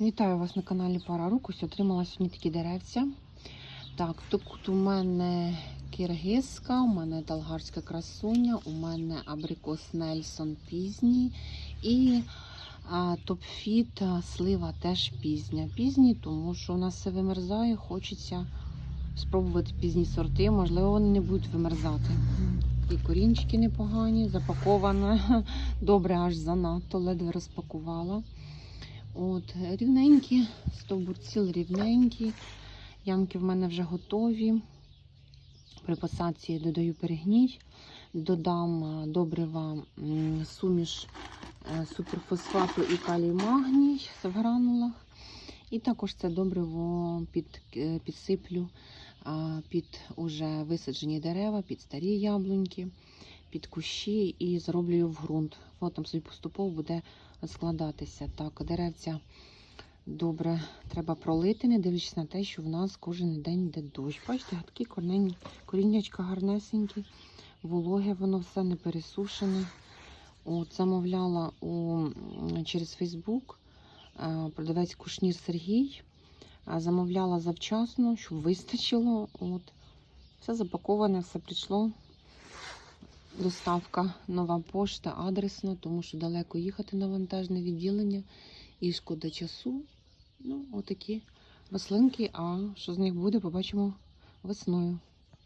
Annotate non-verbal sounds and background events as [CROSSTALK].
Вітаю вас на каналі Пара Рук. Ось отримала сьогодні такі деревця. Так, тут у мене киргизька, у мене талгарська красуня, у мене абрикос Нельсон пізній і а, топфіт слива теж пізня. Пізні, тому що у нас все вимерзає, хочеться спробувати пізні сорти, можливо, вони не будуть вимерзати. І корінчики непогані, запаковано [LAUGHS] добре, аж занадто, ледве розпакувала. От, рівненькі, стовбурціл рівненькі. Ямки в мене вже готові. При посадці додаю перегній, додам добрива суміш е, суперфосфату і калій магній в гранулах. І також це добриво під, е, підсиплю під уже висаджені дерева, під старі яблуньки, під кущі і зроблю в ґрунт. Воно там собі поступово буде складатися. Так, деревця добре треба пролити, не дивлячись на те, що в нас кожен день йде дощ. Бачите, такі корнені, коріннячка гарнесенькі, вологе, воно все не пересушене. От, замовляла у, через Фейсбук е, продавець Кушнір Сергій. Е, Замовляла завчасно, щоб вистачило. От. Все запаковане, все прийшло. Доставка нова пошта адресно, тому що далеко їхати на вантажне відділення і шкода часу. Ну, отакі рослинки. А що з них буде, побачимо весною.